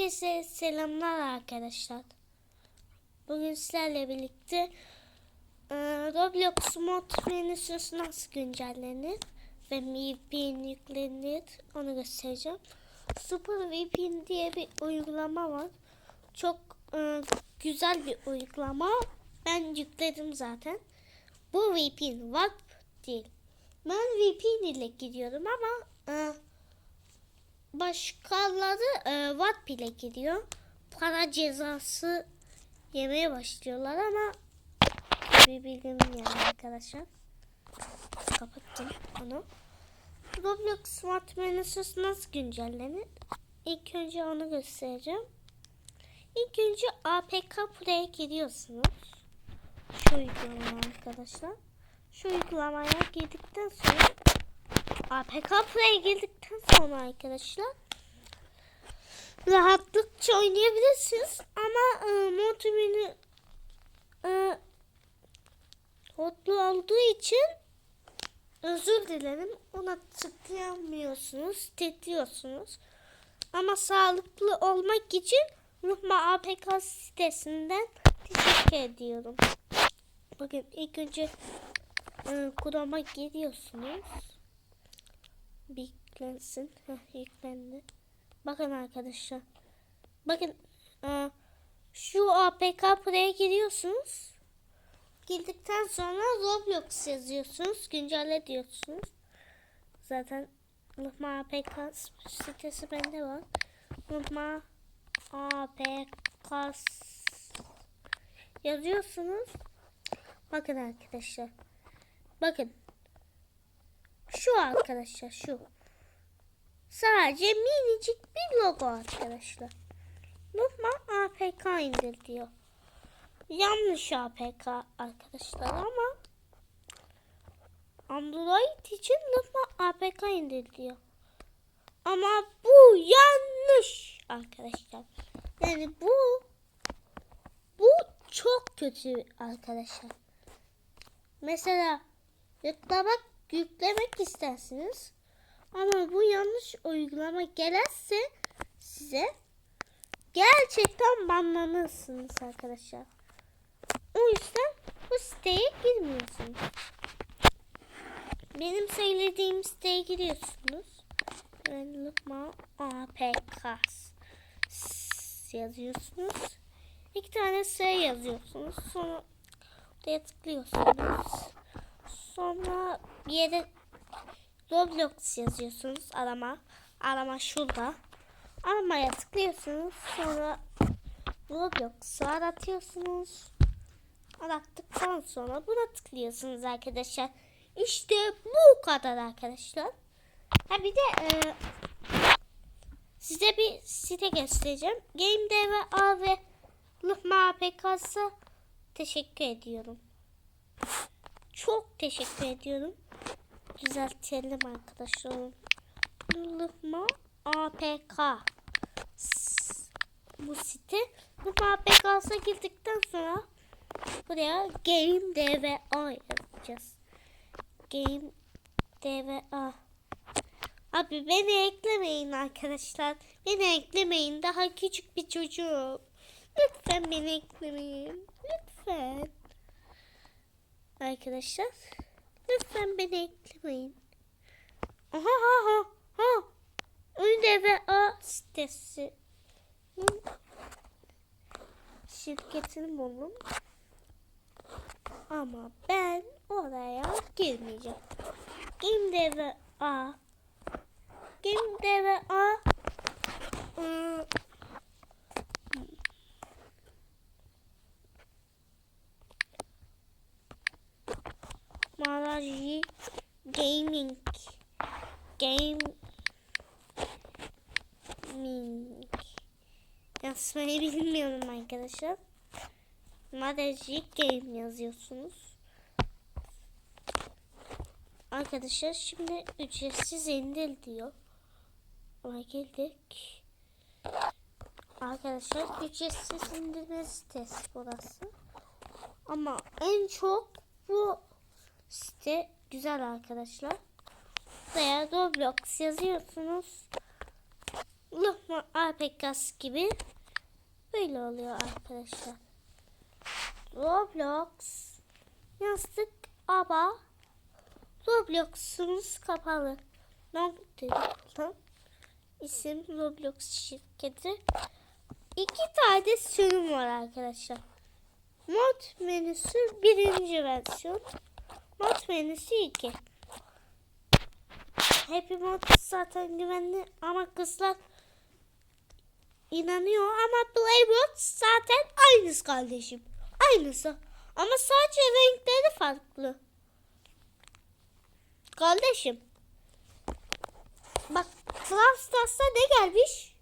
Herkese selamlar arkadaşlar. Bugün sizlerle birlikte e, Roblox mod menüsü nasıl güncellenir ve VPN yüklenir onu göstereceğim. Super VPN diye bir uygulama var. Çok e, güzel bir uygulama. Ben yükledim zaten. Bu VPN, WAP değil. Ben VPN ile gidiyorum ama e, başkaları e, Watt bile gidiyor. Para cezası yemeye başlıyorlar ama bir bilgim yani arkadaşlar. Kapattım onu. Roblox Smart menüsü nasıl güncellenir? İlk önce onu göstereceğim. İlk önce APK Play'e giriyorsunuz. Şu uygulama arkadaşlar. Şu uygulamaya girdikten sonra APK Play'e girdikten sonra arkadaşlar rahatlıkça oynayabilirsiniz. Ama e, mod menü e, kodlu olduğu için özür dilerim. Ona tıklayamıyorsunuz tıklıyorsunuz ama sağlıklı olmak için Ruhma APK sitesinden teşekkür ediyorum. Bakın ilk önce e, Chrome'a giriyorsunuz bir yüklensin. Heh, yüklendi. Bakın arkadaşlar. Bakın e, şu APK Play'e giriyorsunuz. Girdikten sonra Roblox yazıyorsunuz. Güncelle diyorsunuz. Zaten Luhma APK sitesi bende var. Luhma APK yazıyorsunuz. Bakın arkadaşlar. Bakın şu arkadaşlar şu. Sadece minicik bir logo arkadaşlar. Lütfen APK indir diyor. Yanlış APK arkadaşlar ama Android için lütfen APK indir diyor. Ama bu yanlış arkadaşlar. Yani bu bu çok kötü arkadaşlar. Mesela yüklemek yüklemek istersiniz. Ama bu yanlış uygulama gelirse size gerçekten banlanırsınız arkadaşlar. O yüzden bu siteye girmiyorsunuz. Benim söylediğim siteye giriyorsunuz. Ben Lukma APK yazıyorsunuz. İki tane S yazıyorsunuz. Sonra buraya tıklıyorsunuz. Sonra bir yere Roblox yazıyorsunuz. Arama. Arama şurada. Aramaya tıklıyorsunuz. Sonra Roblox'u aratıyorsunuz. Arattıktan sonra buna tıklıyorsunuz arkadaşlar. İşte bu kadar arkadaşlar. Ha bir de e, size bir site göstereceğim. Game Dev A ve Luhma APK'sa teşekkür ediyorum. Çok teşekkür ediyorum. Düzeltelim arkadaşlar. Luhma APK bu site. Luhma APK'sa girdikten sonra buraya Game DVA yazacağız. Game DVA. Abi beni eklemeyin arkadaşlar. Beni eklemeyin. Daha küçük bir çocuğum. Lütfen beni eklemeyin. Lütfen. Arkadaşlar. Lütfen beni eklemeyin. Aha ha ha ha. Önde ve A sitesi. Şirketini buldum. Ama ben oraya girmeyeceğim. Game ve A. Game ve A. ıı, Maraji Gaming Gaming Yazmayı bilmiyorum arkadaşlar. Maraji Game yazıyorsunuz. Arkadaşlar şimdi ücretsiz indir diyor. Ama geldik. Arkadaşlar ücretsiz indirme sitesi burası. Ama en çok bu site güzel arkadaşlar. Veya Roblox yazıyorsunuz. Lokma APK'sı gibi böyle oluyor arkadaşlar. Roblox yazdık ama Roblox'umuz kapalı. Ne dedik lan? İsim Roblox şirketi. İki tane sürüm var arkadaşlar. Mod menüsü birinci versiyon. Mod menüsü iki. Happy Mod zaten güvenli ama kızlar inanıyor ama Play Mod zaten aynısı kardeşim. Aynısı. Ama sadece renkleri farklı. Kardeşim. Bak Brawl Stars'ta ne gelmiş?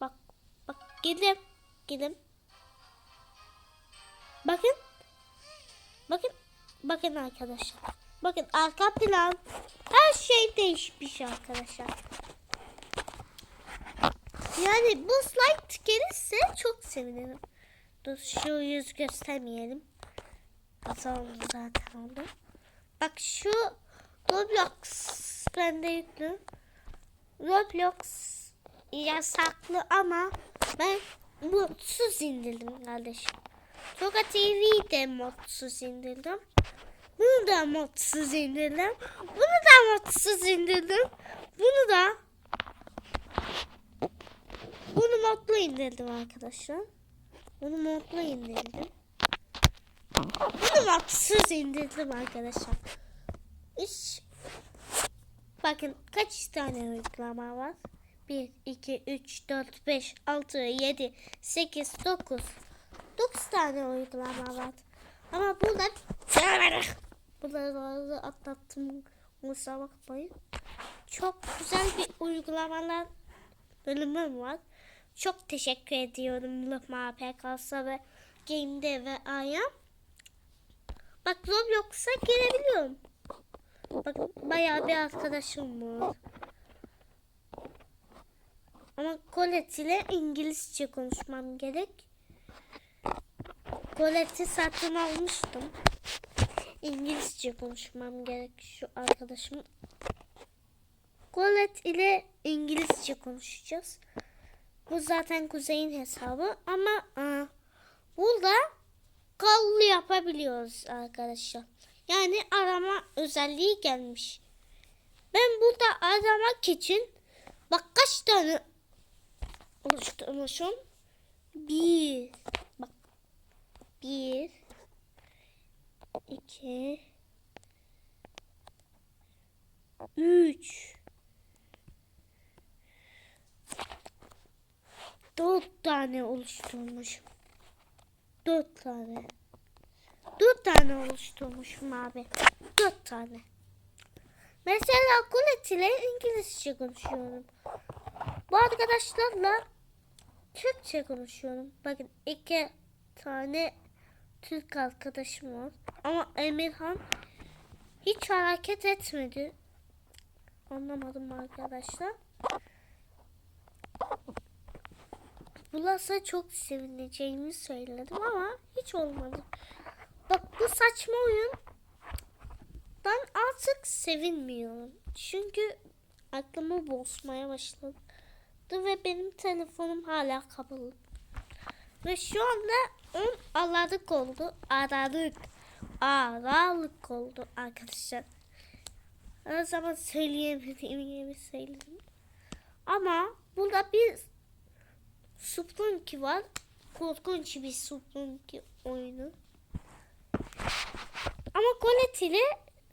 Bak bak gidelim. Gidelim. Bakın. Bakın. Bakın arkadaşlar. Bakın arka plan. Her şey değişmiş arkadaşlar. Yani bu slide gelirse çok sevinirim. Dur şu yüz göstermeyelim. Kasa oldu zaten oldu. Bak şu Roblox bende yüklü. Roblox yasaklı ama ben modsuz indirdim kardeşim. Toga TV de modsuz indirdim. Bunu da modsuz indirdim. Bunu da modsuz indirdim. Bunu da bunu modlu indirdim arkadaşlar. Bunu modlu indirdim. Bunu modsuz indirdim arkadaşlar. Hiç Bakın kaç tane uygulama var? 1, 2, 3, 4, 5, 6, 7, 8, 9. 9 tane uygulama var. Ama bunlar Bunları atlattım. Kusura bakmayın. Çok güzel bir uygulamalar bölümüm var. Çok teşekkür ediyorum Lokma APK'sa ve Game'de ve Aya. Bak Roblox'a girebiliyorum. Bak bayağı bir arkadaşım var. Ama Colette ile İngilizce konuşmam gerek. Colette'i satın almıştım. İngilizce konuşmam gerek şu arkadaşım. Colette ile İngilizce konuşacağız. Bu zaten Kuzey'in hesabı ama aa, burada kallı yapabiliyoruz arkadaşlar. Yani arama özelliği gelmiş. Ben burada aramak için bak kaç tane oluşturmuşum. Bir. İki, Üç. Dört tane oluşturmuşum. Dört tane. Dört tane oluşturmuşum abi. Dört tane. Mesela Colette ile İngilizce konuşuyorum. Bu arkadaşlarla Türkçe konuşuyorum. Bakın iki tane Türk arkadaşım var. Ama Emirhan hiç hareket etmedi. Anlamadım arkadaşlar. Bulasa çok sevineceğimi söyledim ama hiç olmadı. Bak bu saçma oyun ben artık sevinmiyorum. Çünkü aklımı bozmaya başladı ve benim telefonum hala kapalı. Ve şu anda 10 aralık oldu. Aralık. Aralık oldu arkadaşlar. Her zaman söyleyemediğim gibi söyledim. Ama burada bir Splunky var. Korkunç bir Splunky oyunu. Ama Colette ile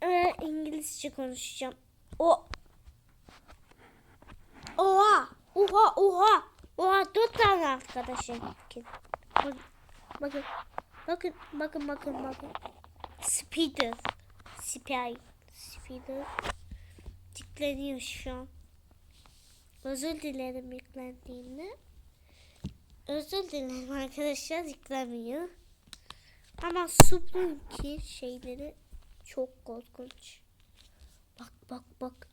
e, İngilizce konuşacağım. O Oha! Oha! Oha! Oha! Dört tane arkadaşım. Bakın. Bakın. Bakın. Bakın. Bakın. Bakın. Speeder. Spy. Speeder. Yükleniyor şu an. Özür dilerim yüklendiğinde. Özür dilerim arkadaşlar yüklemiyor. Ama Suprunki şeyleri çok korkunç. Bak bak bak.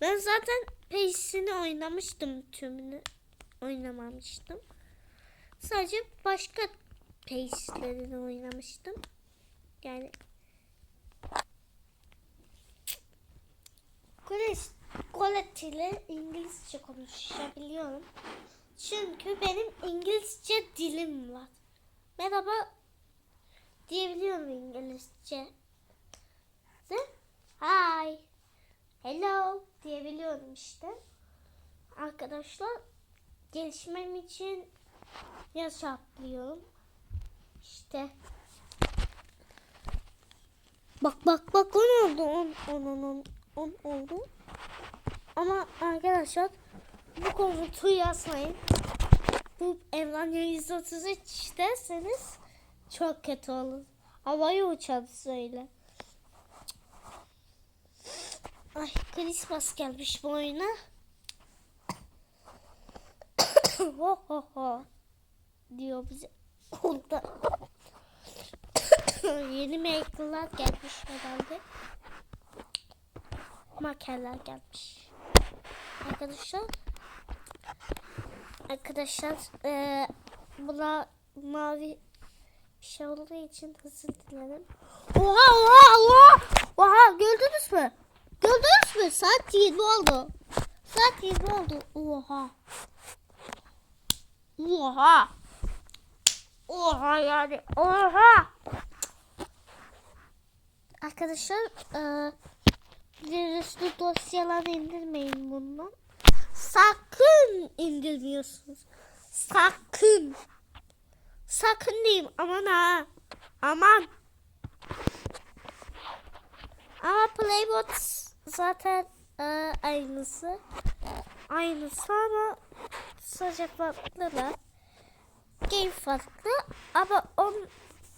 Ben zaten Pace'ini oynamıştım tümünü. Oynamamıştım. Sadece başka Pace'lerini oynamıştım. Yani Colette ile İngilizce konuşabiliyorum. Çünkü benim İngilizce dilim var. Merhaba diyebiliyorum İngilizce. Hi. Hello diyebiliyorum işte. Arkadaşlar gelişmem için yaşatlıyorum. İşte. Bak bak bak on oldu. On, on, on, on, on oldu. Ama arkadaşlar bu komutu yazmayın. Bu Evlanya 133 derseniz çok kötü olur. Havaya uçar söyle. Ay Christmas gelmiş bu oyuna. Diyor bize. Orada yeni maker'lar gelmiş herhalde. Makerler gelmiş. Arkadaşlar Arkadaşlar eee buna mavi bir şey olduğu için özür dilerim. Oha oha oha! Oha gördünüz mü? Gördünüz mü? Saat 20 oldu. Saat 20 oldu. Oha. Oha. Oha yani. Oha. Arkadaşlar eee virüslü dosyalar indirmeyin bundan. Sakın indirmiyorsunuz. Sakın. Sakın diyeyim aman ha. Aman. Ama Playbot zaten e, aynısı. Aynısı ama sadece farklı da. Game farklı ama on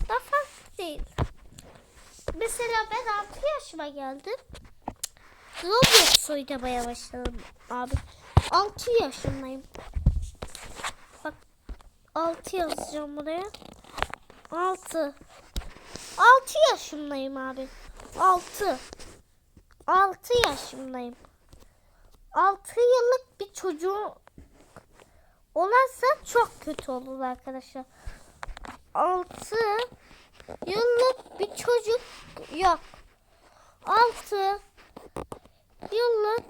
da farklı değil. Mesela ben 6 yaşıma geldim. Roblox oynamaya başladım abi. 6 yaşındayım. Bak 6 yazacağım buraya. 6. 6 yaşındayım abi. 6. 6 yaşındayım. 6 yıllık bir çocuğu olarsa çok kötü olur arkadaşlar. 6 yıllık bir çocuk yok. 6 yıllık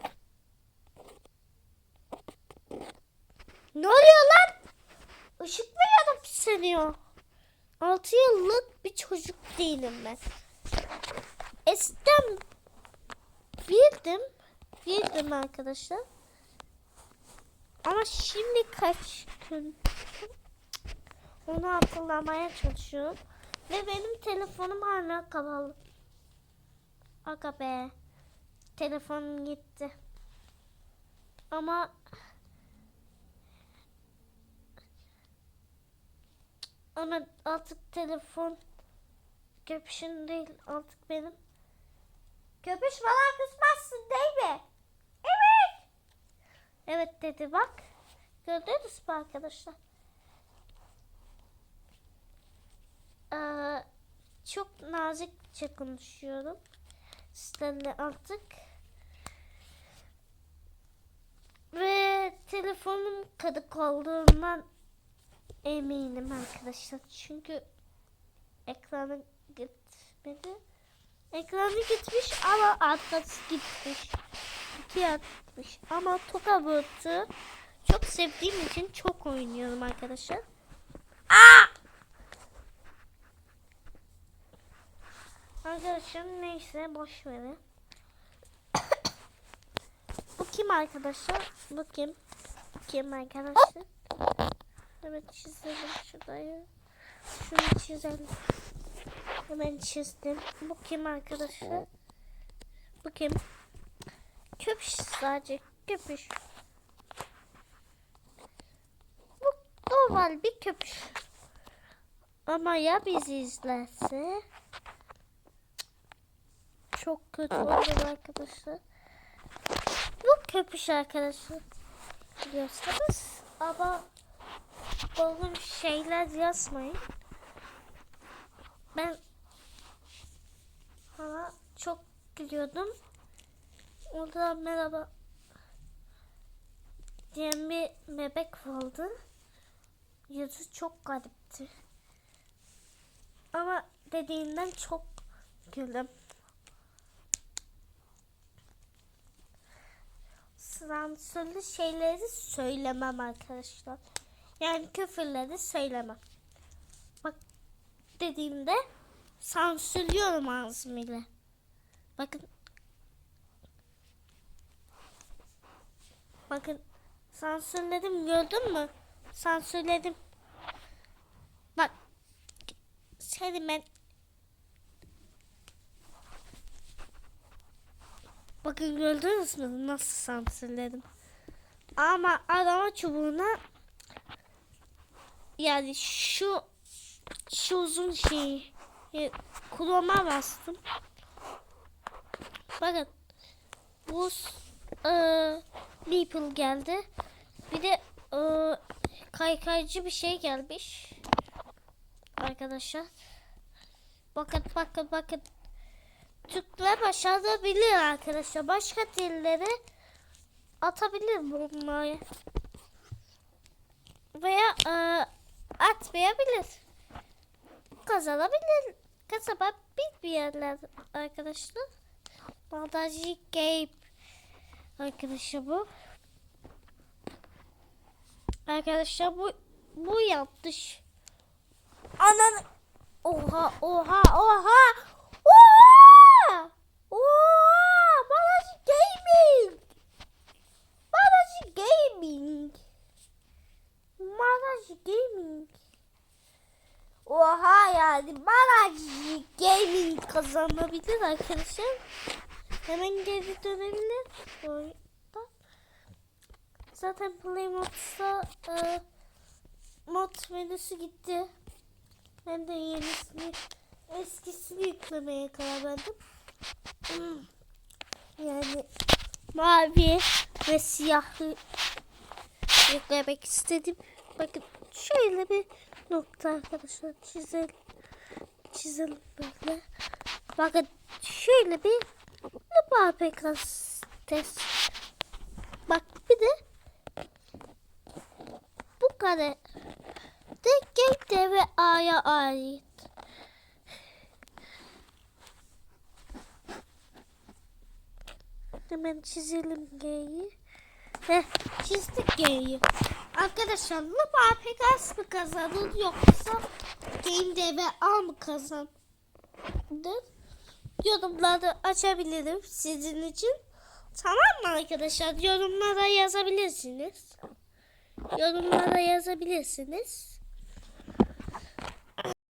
Ne oluyor lan? Işık mı yanıp sönüyor? 6 yıllık bir çocuk değilim ben. Eskiden bildim. Bildim arkadaşlar. Ama şimdi kaç gün onu hatırlamaya çalışıyorum. Ve benim telefonum hala kapalı. Aga be. Telefonum gitti. Ama ama artık telefon köpüşün değil artık benim. Köpüş bana kızmazsın değil mi? Evet. Evet dedi bak. Gördünüz mü arkadaşlar? Ee, çok nazikçe konuşuyorum. Sizlerle artık. Ve telefonum kadık olduğundan eminim arkadaşlar. Çünkü ekranı gitmedi. Ekranı gitmiş ama arkası gitmiş. İki atmış. Ama Toka Bird'ü çok sevdiğim için çok oynuyorum arkadaşlar. Aa! Arkadaşlar neyse boş verin. Bu kim arkadaşlar? Bu kim? Bu kim arkadaşlar? Evet çizelim şurayı. Şunu çizelim. Hemen çizdim. Bu kim arkadaşlar? Bu kim? Köpüş sadece. Köpüş. Bu normal bir köpüş. Ama ya bizi izlerse? Çok kötü olur arkadaşlar. Bu köpüş arkadaşlar. Biliyorsunuz. Ama Oğlum şeyler yazmayın. Ben hala çok gülüyordum. Orada merhaba diyen bir bebek vardı. Yüzü çok garipti. Ama dediğinden çok güldüm. sansürlü şeyleri söylemem arkadaşlar. Yani küfürleri söylemem. Bak dediğimde sansürlüyorum ağzımıyla. Bakın. Bakın sansürledim gördün mü? Sansürledim. Bak. Seni ben Bakın gördünüz mü nasıl sansürledim. Ama arama çubuğuna yani şu şu uzun şeyi e, kulağıma bastım. Bakın bu e, Meeple geldi. Bir de e, kaykaycı bir şey gelmiş. Arkadaşlar. Bakın bakın bakın. Türkler başarabilir arkadaşlar. Başka dillere atabilir bunları. Veya e, atmayabilir. Kazanabilir. Kazanabilir bir yerler arkadaşlar. Bandajı Game arkadaşlar bu. Arkadaşlar bu bu yanlış. Anan Oha oha oha oha oha Bandajı Gaming Bandajı Gaming Bandajı Gaming Oha yani Bandajı Gaming kazanabilir arkadaşlar. Hemen geri dönebilir. Orada. Zaten Play Mod'da e, mod menüsü gitti. Ben de yenisini eskisini yüklemeye karar verdim. Hmm. Yani mavi ve siyahı yüklemek istedim. Bakın şöyle bir nokta arkadaşlar çizelim. Çizelim böyle. Bakın şöyle bir Lupa Pekas test. Bak bir de bu kare de G ve A'ya ait. Hemen çizelim G'yi. Heh, çizdik G'yi. Arkadaşlar Lupa Pekas mı kazanır yoksa Game Dev ve A mı kazanır? Yorumları açabilirim sizin için. Tamam mı arkadaşlar? Yorumlara yazabilirsiniz. Yorumlara yazabilirsiniz.